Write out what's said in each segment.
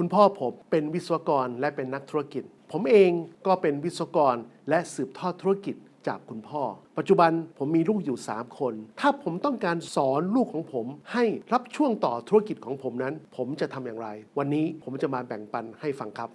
คุณพ่อผมเป็นวิศวกรและเป็นนักธุรกิจ ผมเองก็เป็นวิศวกรและสืบทอดธุรกิจจากคุณพ่อ ปัจจุบันผมมีลูกอยู่ 3 คน ถ้าผมต้องการสอนลูกของผมให้รับช่วงต่อธุรกิจของผมนั้น ผมจะทำอย่างไร วันนี้ผมจะมาแบ่งปันให้ฟังครับ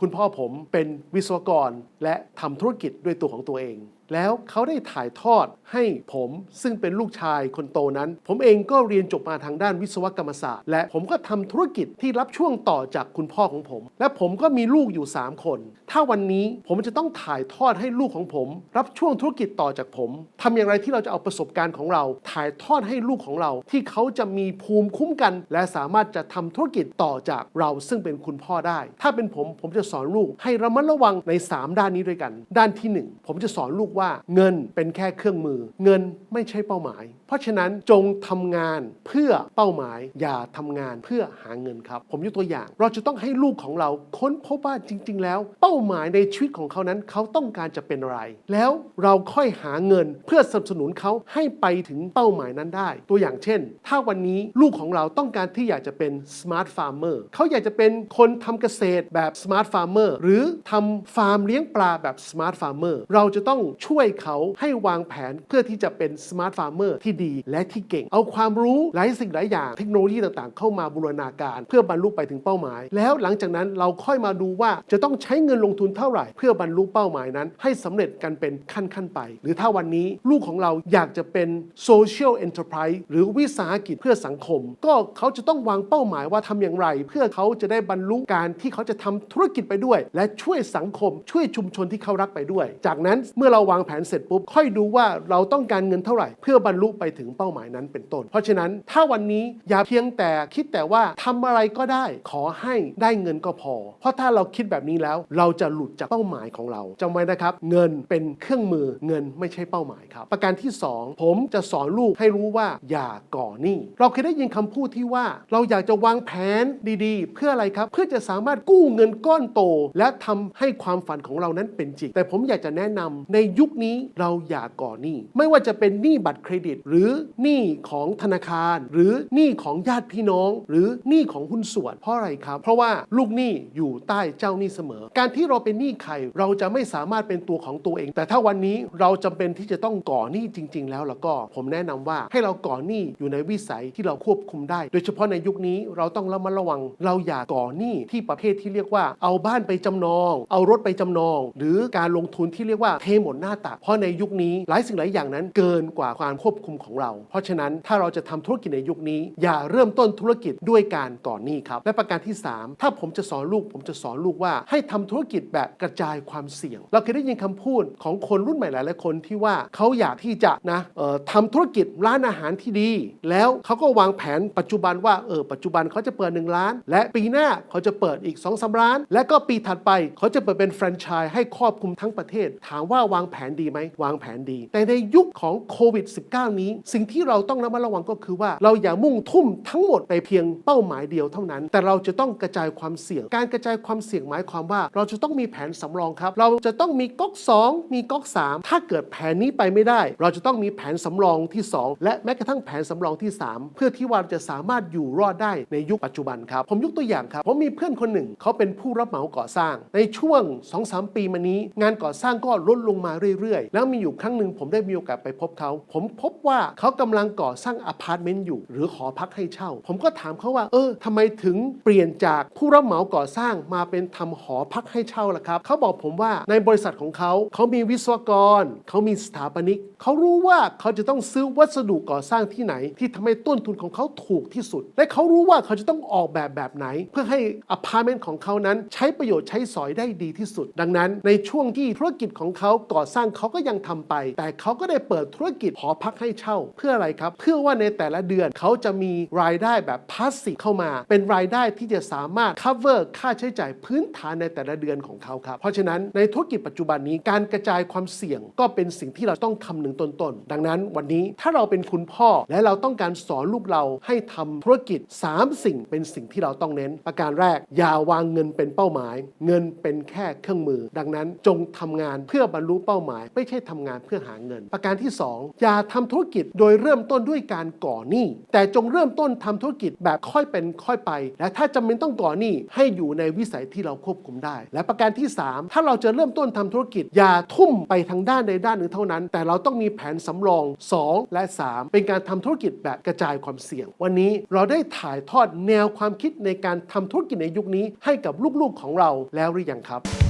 คุณพ่อผมเป็นวิศวกรและทำธุรกิจด้วยตัวของตัวเอง แล้วเขาได้ถ่ายทอดให้ผมซึ่งเป็นลูกชายคนโตนั้น ผมเองก็เรียนจบมาทางด้านวิศวกรรมศาสตร์ และผมก็ทำธุรกิจที่รับช่วงต่อจากคุณพ่อของผม และผมก็มีลูกอยู่ 3 คน ถ้าวันนี้ผมจะต้องถ่ายทอดให้ลูกของผม รับช่วงธุรกิจต่อจากผมทำอย่างไรที่เราจะเอาประสบการณ์ของเรา ถ่ายทอดให้ลูกของเรา ที่เขาจะมีภูมิคุ้มกัน และสามารถจะทำธุรกิจต่อจากเราซึ่งเป็นคุณพ่อได้ ถ้าเป็นผมผมจะสอนลูกให้ระมัดระวังใน 3 ด้านนี้ด้วยกัน ด้านที่ 1 ผมจะสอนลูกว่าเงินเป็นแค่เครื่องมือ เงินไม่ใช่เป้าหมาย เพราะฉะนั้นจงทำงานเพื่อเป้าหมาย อย่าทำงานเพื่อหาเงินครับ ผมยกตัวอย่าง เราจะต้องให้ลูกของเราค้นพบว่าจริง ๆ แล้ว เป้าหมายในชีวิตของเขานั้นเขาต้องการจะเป็นอะไร แล้วเราค่อยหาเงินเพื่อสนับสนุนเขาให้ไปถึงเป้าหมายนั้นได้ ตัวอย่างเช่น ถ้าวันนี้ลูกของเราต้องการที่อยากจะเป็น smart farmer เขาอยากจะเป็นคนทำเกษตรแบบ smart farmer หรือทำฟาร์มเลี้ยงปลาแบบ smart farmer เราจะต้องช่วยเขาให้วางแผนเพื่อที่จะเป็น smart farmer ที่ดีและที่เก่ง เอาความรู้หลายสิ่งหลายอย่างเทคโนโลยีต่างๆ เข้ามาบูรณาการ เพื่อบรรลุไปถึงเป้าหมาย แล้วหลังจากนั้นเราค่อยมาดูว่าจะต้องใช้เงินลงทุนเท่าไหร่ เพื่อบรรลุเป้าหมายนั้น ให้สำเร็จกันเป็นขั้นๆไป หรือถ้าวันนี้ลูกของเราอยากจะเป็น social enterprise หรือวิสาหกิจเพื่อสังคม ก็เขาจะต้องวางเป้าหมายว่าทำอย่างไร เพื่อเขาจะได้บรรลุการที่เขาจะทำธุรกิจไปด้วย และช่วยสังคมช่วยชุมชนที่เขารักไปด้วย จากนั้นเมื่อเราวางางแผนเสร็จปุ๊บค่อยดูว่าเราต้องการเงินเท่าไหร่ เพื่อบรรลุไปถึงเป้าหมายนั้นเป็นต้น เพราะฉะนั้นถ้าวันนี้อย่าเพียงแต่คิดแต่ว่าทำอะไรก็ได้ขอให้ได้เงินก็พอ เพราะถ้าเราคิดแบบนี้แล้ว เราจะหลุดจากเป้าหมายของเราจำไว้นะครับ เงินเป็นเครื่องมือเงินไม่ใช่เป้าหมายครับ ประการที่ 2 ผมจะสอนลูกให้รู้ว่าอย่าก่อหนี้เราเคยได้ยินคำพูดที่ว่า เราอยากจะวางแผนดีๆ เพื่ออะไรครับ เพื่อจะสามารถกู้เงินก้อนโต และทำให้ความฝันของเรานั้นเป็นจริง แต่ผมอยากจะแนะนำในยุคนี้เราอย่าก่อหนี้ ไม่ว่าจะเป็นหนี้บัตรเครดิต หรือหนี้ของธนาคาร หรือหนี้ของญาติพี่น้อง หรือหนี้ของหุ้นส่วนเพราะอะไรครับ เพราะว่าลูกหนี้อยู่ใต้เจ้าหนี้เสมอ การที่เราเป็นหนี้ใครเราจะไม่สามารถเป็นตัวของตัวเอง แต่ถ้าวันนี้เราจำเป็นที่จะต้องก่อหนี้จริง ๆ แล้วแล้วก็ผมแนะนำว่าให้เราก่อหนี้อยู่ในวิสัยที่เราควบคุมได้ โดยเฉพาะในยุคนี้เราต้องระมัดระวัง เราอย่าก่อหนี้ที่ประเภทที่เรียกว่า เอาบ้านไปจำนอง เอารถไปจำนอง หรือการลงทุนที่เรียกว่าเทหมดหน้าตักเพราะในยุคนี้หลายสิ่งหลายอย่างนั้นเกินกว่าความควบคุมของเรา เพราะฉะนั้นถ้าเราจะทำธุรกิจในยุคนี้ อย่าเริ่มต้นธุรกิจด้วยการก่อหนี้ครับและประการที่ 3 ถ้าผมจะสอนลูก ผมจะสอนลูกว่า ให้ทำธุรกิจแบบกระจายความเสี่ยง เราเคยได้ยินคำพูดของคนรุ่นใหม่หลายๆคนที่ว่าเขาอยากที่จะนะออทำธุรกิจร้านอาหารที่ดี แล้วเขาก็วางแผนปัจจุบันว่าเออปัจจุบันเขาจะเปิด1ล้าน และปีหน้าเขาจะเปิดอีก2อสล้าน และก็ปีถัดไปเขาจะเปิดเป็นแฟรนไชส์ให้ครอบคลุมทั้งประเทศ ถามว่าวางแผนนดีไหมวางแผนดี แต่ในยุคของโควิด -19 นี้ สิ่งที่เราต้องระมัดระวังก็คือว่า เราอย่ามุ่งทุ่มทั้งหมดไปเพียงเป้าหมายเดียวเท่านั้น แต่เราจะต้องกระจายความเสี่ยง การกระจายความเสี่ยงหมายความว่า เราจะต้องมีแผนสำรองครับ เราจะต้องมีก๊อก 2 มีก๊อก 3 ถ้าเกิดแผนนี้ไปไม่ได้ เราจะต้องมีแผนสำรองที่ 2 และแม้กระทั่งแผนสำรองที่ 3 เพื่อที่ว่าจะสามารถอยู่รอดได้ในยุคปัจจุบันครับ ผมยกตัวอย่างครับผมมีเพื่อนคนหนึ่งเขาเป็นผู้รับเหมาก่อสร้าง ในช่วง 2-3 ปีมานี้ งานก่อสร้างก็ลดลงมาเรื่อยๆ แล้วมีอยู่ครั้งหนึ่งผมได้มีโอกาสไปพบเขา ผมพบว่าเขากำลังก่อสร้างอพาร์ตเมนต์อยู่ หรือหอพักให้เช่า ผมก็ถามเขาว่า เออทำไมถึงเปลี่ยนจากผู้รับเหมาก่อสร้างมาเป็นทำหอพักให้เช่าล่ะครับ เขาบอกผมว่าในบริษัทของเขาเขามีวิศวกร เขามีสถาปนิกเขารู้ว่าเขาจะต้องซื้อวัสดุก่อสร้างที่ไหน ที่ทำให้ต้นทุนของเขาถูกที่สุด และเขารู้ว่าเขาจะต้องออกแบบแบบไหน เพื่อให้อพาร์ตเมนต์ของเขานั้น ใช้ประโยชน์ใช้สอยได้ดีที่สุด ดังนั้นในช่วงที่ธุรกิจของเขาก่อสร้างเขาก็ยังทำไป แต่เขาก็ได้เปิดธุรกิจหอพักให้เช่า เพื่ออะไรครับ เพื่อว่าในแต่ละเดือนเขาจะมีรายได้แบบพาสซีฟเข้ามา เป็นรายได้ที่จะสามารถ cover ค่าใช้จ่ายพื้นฐานในแต่ละเดือนของเขาครับ เพราะฉะนั้นในธุรกิจปัจจุบันนี้การกระจายความเสี่ยงก็เป็นสิ่งที่เราต้องคำนึงต้นๆ ดังนั้นวันนี้ถ้าเราเป็นคุณพ่อและเราต้องการสอนลูกเราให้ทำธุรกิจ 3 สิ่งเป็นสิ่งที่เราต้องเน้น ประการแรก อย่าวางเงินเป็นเป้าหมาย เงินเป็นแค่เครื่องมือ ดังนั้นจงทำงานเพื่อบรรลุเป้าหมายหมาย ไม่ใช่ทำงานเพื่อหาเงิน ประการที่ 2 อย่าทำธุรกิจโดยเริ่มต้นด้วยการก่อหนี้ แต่จงเริ่มต้นทำธุรกิจแบบค่อยเป็นค่อยไป และถ้าจำเป็นต้องก่อหนี้ให้อยู่ในวิสัยที่เราควบคุมได้ และประการที่ 3 ถ้าเราจะเริ่มต้นทำธุรกิจ อย่าทุ่มไปทางด้านใดด้านหนึ่งเท่านั้น แต่เราต้องมีแผนสำรอง 2 และ 3 เป็นการทำธุรกิจแบบกระจายความเสี่ยง วันนี้เราได้ถ่ายทอดแนวความคิดในการทำธุรกิจในยุคนี้ให้กับลูกๆของเราแล้วหรือยังครับ